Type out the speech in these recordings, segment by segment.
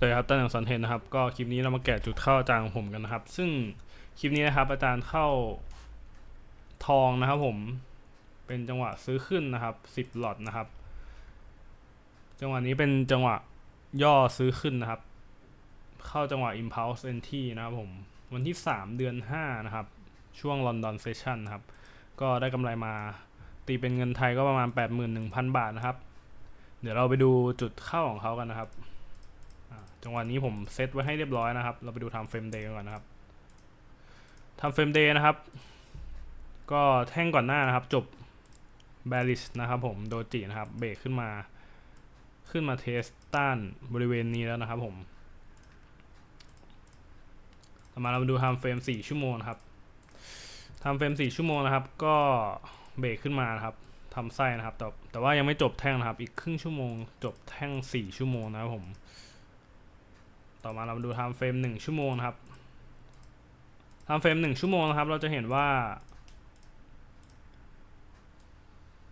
สวัสดีครับตั้งสันเทนนะครับ ก็คลิปนี้เรามาแกะจุดเข้าอาจารย์ของผมกันนะครับ ซึ่งคลิปนี้นะครับ อาจารย์เข้าทองนะครับผม เป็นจังหวะซื้อขึ้นนะครับสิบ10หลอดนะครับ จังหวะนี้เป็นจังหวะย่อซื้อขึ้นนะครับ เข้าจังหวะ impulse entry นะครับผม วันที่ 3 เดือน 5 นะครับ ช่วง London Session นะครับ ก็ได้กำไรมาตีเป็นเงินไทยก็ประมาณ 81,000 บาทนะครับ เดี๋ยวเราไปดูจุดเข้าของเขากันนะครับ จังหวะนี้ผมเซตไว้ให้เรียบร้อยนะครับ เราไปดู time frame day กันก่อนนะครับ time frame day นะครับ ก็แท่งก่อนหน้านะครับ จบ bearish นะครับผมโดจินะครับเบรกขึ้นมา ขึ้นมาเทสต้านบริเวณนี้แล้วนะครับผมต่อมาเรามาดู time frame 4ชั่วโมงครับ time frame 4ชั่วโมงนะครับ ก็เบรกขึ้นมานะครับทำไส้นะครับแต่แต่ว่ายังไม่จบแท่งนะครับ อีกครึ่งชั่วโมง จบแท่ง 4 ชั่วโมงนะครับผม ต่อมาเรามาดู time frame 1ชั่วโมงนะครับ time frame 1ชั่วโมงนะครับ เราจะเห็นว่า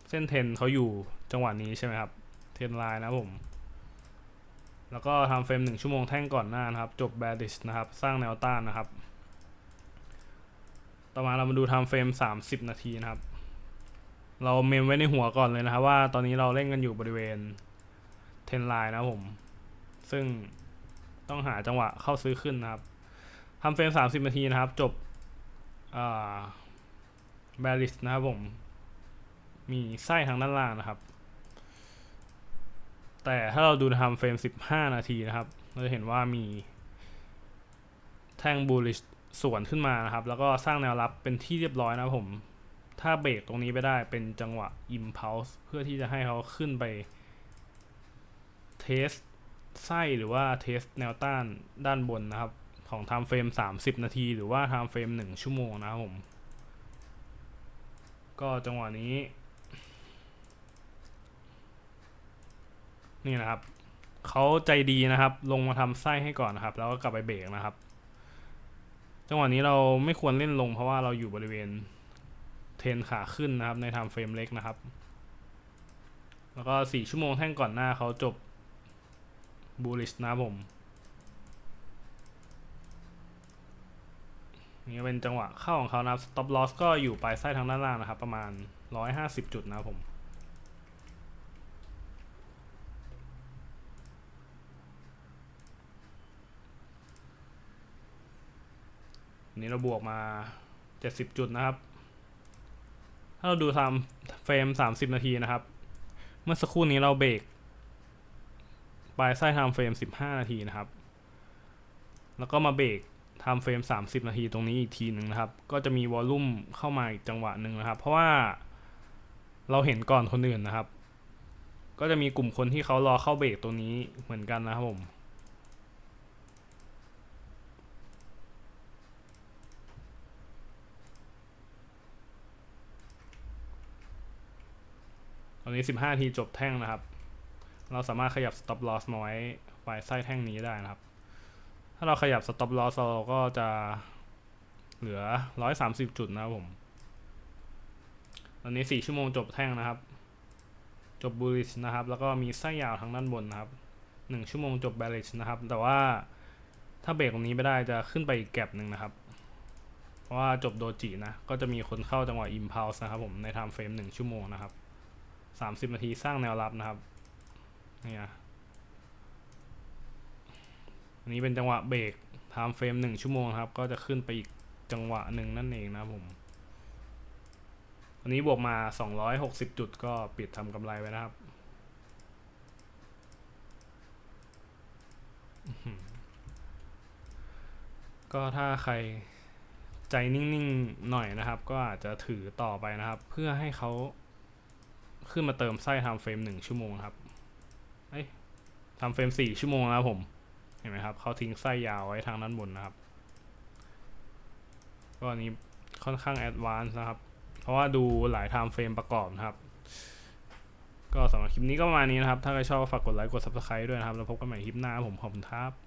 เส้นเทนเขาอยู่จังหวะนี้ใช่ไหมครับ เทนไลน์นะผม แล้วก็ time frame 1ชั่วโมงแท่งก่อนหน้านะครับ จบ bearish นะครับ สร้างแนวต้านนะครับ ต่อมาเรามาดู time frame 30 นาทีนะครับ เราเมมไว้ในหัวก่อนเลยนะครับ ว่าตอนนี้เราเล่นกันอยู่บริเวณเทนไลน์นะผม ซึ่ง ต้องหาจังหวะเข้าซื้อขึ้นนะครับทำเฟรม30นาทีนะครับ จบแบริสนะครับผม มีไส้ทางด้านล่างนะครับ แต่ถ้าเราดูทำเฟรม15นาทีนะครับ เราจะเห็นว่ามี แท่งบูลลิชสวนขึ้นมานะครับ แล้วก็สร้างแนวรับเป็นที่เรียบร้อยนะครับผม ถ้าเบรกตรงนี้ไปได้เป็นจังหวะ impulse เพื่อที่จะให้เขาขึ้นไปเทส ไส้หรือว่าเทสแนวต้านด้านบนนะครับ ของ time frame 30 นาที หรือว่า time frame 1ชั่วโมงนะครับผม ก็จังหวะนี้ นี่นะครับเขาใจดีนะครับ ลงมาทำไส้ให้ก่อนนะครับ แล้วก็กลับไปเบรกนะครับ จังหวะนี้เราไม่ควรเล่นลงเพราะว่าเราอยู่บริเวณเทนขาขึ้นนะครับใน time frame เล็กนะครับ แล้วก็ 4 ชั่วโมงแท่งก่อนหน้าเขาจบ บูลิชนะผมนี่เป็นจังหวะเข้าของเขานะครับ stop loss ก็อยู่ปลายไส้ทางด้านล่างนะครับ ประมาณ 150 จุดนะผมนนี้เราบวกมา 70 จุดนะครับ ถ้าเราดูทำเฟรม 30 นาทีนะครับ เมื่อสักครู่นี้เราเบรก ปลายไส้ไทม์เฟรม 15 นาทีนะครับ แล้วก็มาเบรกไทม์เฟรม 30 นาทีตรงนี้อีกทีหนึ่งนะครับ ก็จะมีวอลลุ่มเข้ามาอีกจังหวะหนึ่งนะครับ เพราะว่าเราเห็นก่อนคนอื่นนะครับ ก็จะมีกลุ่มคนที่เขารอเข้าเบรกตรงนี้เหมือนกันนะครับผมตอนนี้ 15นาทีจบแท่งนะครับ เราสามารถขยับ stop loss มาไว้ปลายไส้แท่งนี้ได้นะครับ ถ้าเราขยับ stop loss เราก็จะเหลือ 130 จุดนะครับผม ตอนนี้ 4 ชั่วโมงจบแท่งนะครับ จบ bullish นะครับ แล้วก็มีไส้ยาวทางด้านบนนะครับ 1 ชั่วโมงจบ bearish นะครับ แต่ว่าถ้าเบรกตรงนี้ไม่ได้จะขึ้นไปอีกแก็บหนึ่งนะครับ เพราะว่าจบโดจินะ ก็จะมีคนเข้าจังหวะ impulse นะครับผม ใน time frame 1 ชั่วโมงนะครับ 30 นาทีสร้างแนวรับนะครับ นี่นะอันนี้เป็นจังหวะเบรก time frame 1ชั่วโมงครับ ก็จะขึ้นไปอีกจังหวะหนึ่งนั่นเองนะผม อันนี้บวกมา 260 จุดก็ปิดทำกำไรไว้นะครับก็ถ้าใครใจนิ่งๆหน่อยนะครับ ก็อาจจะถือต่อไปนะครับ เพื่อให้เขาขึ้นมาเติมไส้ทำเฟรมหนึ่งชั่วโมงครับ ทำเฟรมสี่ชั่วโมงแล้วผม เห็นไหมครับเขาทิ้งไส้ยาวไว้ทางด้านบนนะครับ ก็อันนี้ค่อนข้างแอดวานซ์นะครับ เพราะว่าดูหลายไทม์เฟรมประกอบนะครับ ก็สำหรับคลิปนี้ก็ประมาณนี้นะครับ ถ้าใครชอบฝากกดไลค์กด subscribe ด้วยนะครับ แล้วพบกันใหม่คลิปหน้าผมขอบคุณครับ